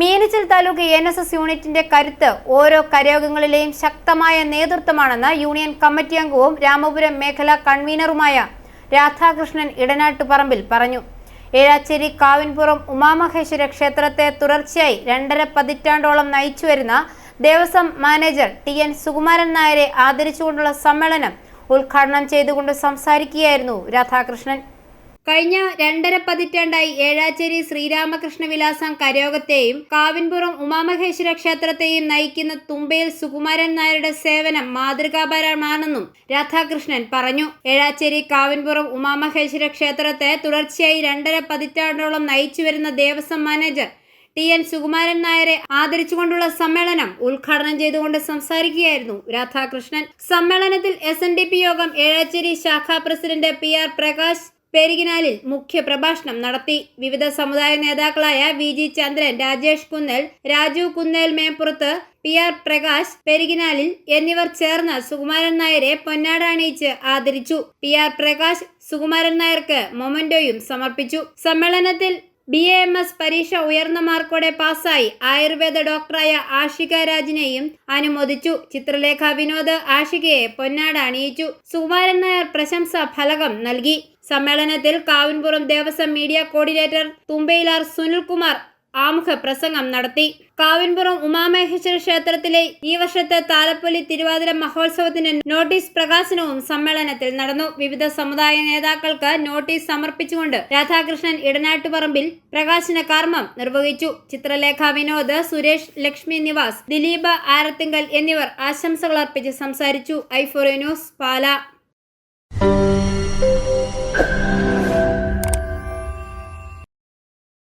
Meenachil taluk N S S യൂണിറ്റിന്റെ കരുത്ത് ഓരോ കരയോഗങ്ങളിലെയും ശക്തമായ നേതൃത്വമാണെന്ന് യൂണിയൻ കമ്മിറ്റി അംഗവും രാമപുരം മേഖലാ കൺവീനറുമായ രാധാകൃഷ്ണൻ ഇടനാട്ടുപറമ്പിൽ പറഞ്ഞു. ഏഴാച്ചേരി കാവിൻപുറം ഉമാമഹേശ്വര ക്ഷേത്രത്തെ തുടർച്ചയായി രണ്ടര പതിറ്റാണ്ടോളം നയിച്ചുവരുന്ന Devaswom manager T N Sukumaran നായരെ ആദരിച്ചുകൊണ്ടുള്ള സമ്മേളനം ഉദ്ഘാടനം ചെയ്തുകൊണ്ട് സംസാരിക്കുകയായിരുന്നു രാധാകൃഷ്ണൻ. കഴിഞ്ഞ രണ്ടര പതിറ്റാണ്ടായി ഏഴാച്ചേരി ശ്രീരാമകൃഷ്ണ വിലാസം കരയോഗത്തെയും കാവിൻപുറം ഉമാമഹേശ്വര ക്ഷേത്രത്തെയും നയിക്കുന്ന തുമ്പയിൽ സുകുമാരൻ നായരുടെ സേവനം മാതൃകാപരമാണെന്നും രാധാകൃഷ്ണൻ പറഞ്ഞു. ഏഴാച്ചേരി കാവിൻപുറം ഉമാമഹേശ്വര ക്ഷേത്രത്തെ തുടർച്ചയായി രണ്ടര പതിറ്റാണ്ടോളം നയിച്ചുവരുന്ന Devaswom manager T N Sukumaran നായരെ ആദരിച്ചുകൊണ്ടുള്ള സമ്മേളനം ഉദ്ഘാടനം ചെയ്തുകൊണ്ട് സംസാരിക്കുകയായിരുന്നു രാധാകൃഷ്ണൻ. സമ്മേളനത്തിൽ എസ് യോഗം ഏഴാച്ചേരി ശാഖാ president P R Prakash Perikinalil മുഖ്യ പ്രഭാഷണം നടത്തി. വിവിധ സമുദായ നേതാക്കളായ V G Chandran Rajesh Kunnal Raju Kunnel Meppurath P R Prakash Perikinalil എന്നിവർ ചേർന്ന് സുകുമാരൻ നായരെ പൊന്നാട അണിയിച്ച് ആദരിച്ചു. പി ആർ പ്രകാശ് സുകുമാരൻ നായർക്ക് മൊമന്റോയും സമർപ്പിച്ചു. സമ്മേളനത്തിൽ ബി എ എം എസ് പരീക്ഷ ഉയർന്ന മാർക്കോടെ പാസ്സായി ആയുർവേദ ഡോക്ടറായ ആഷിക രാജിനെയും അനുമോദിച്ചു. ചിത്രലേഖ വിനോദ് ആഷികയെ പൊന്നാട അണിയിച്ചു. സുകുമാരൻ നായർ പ്രശംസാ ഫലകം നൽകി. സമ്മേളനത്തിൽ കാവിൻപുറം ദേവസ്വം മീഡിയ കോർഡിനേറ്റർ തുമ്പയിലാർ സുനിൽകുമാർ ആമുഖ പ്രസംഗം നടത്തി. കാവിൻപുറം ഉമാമഹേശ്വര ക്ഷേത്രത്തിലെ ഈ വർഷത്തെ താലപ്പൊലി തിരുവാതിര മഹോത്സവത്തിന് നോട്ടീസ് പ്രകാശനവും സമ്മേളനത്തിൽ നടന്നു. വിവിധ സമുദായ നേതാക്കൾക്ക് നോട്ടീസ് സമർപ്പിച്ചുകൊണ്ട് രാധാകൃഷ്ണൻ ഇടനാട്ടുപറമ്പിൽ പ്രകാശന കർമ്മം നിർവഹിച്ചു. ചിത്രലേഖ വിനോദ് സുരേഷ് ലക്ഷ്മി നിവാസ് ദിലീപ് ആരത്തിങ്കൽ എന്നിവർ ആശംസകൾ അർപ്പിച്ച് സംസാരിച്ചു. ഐഫോറി ന്യൂസ് പാല.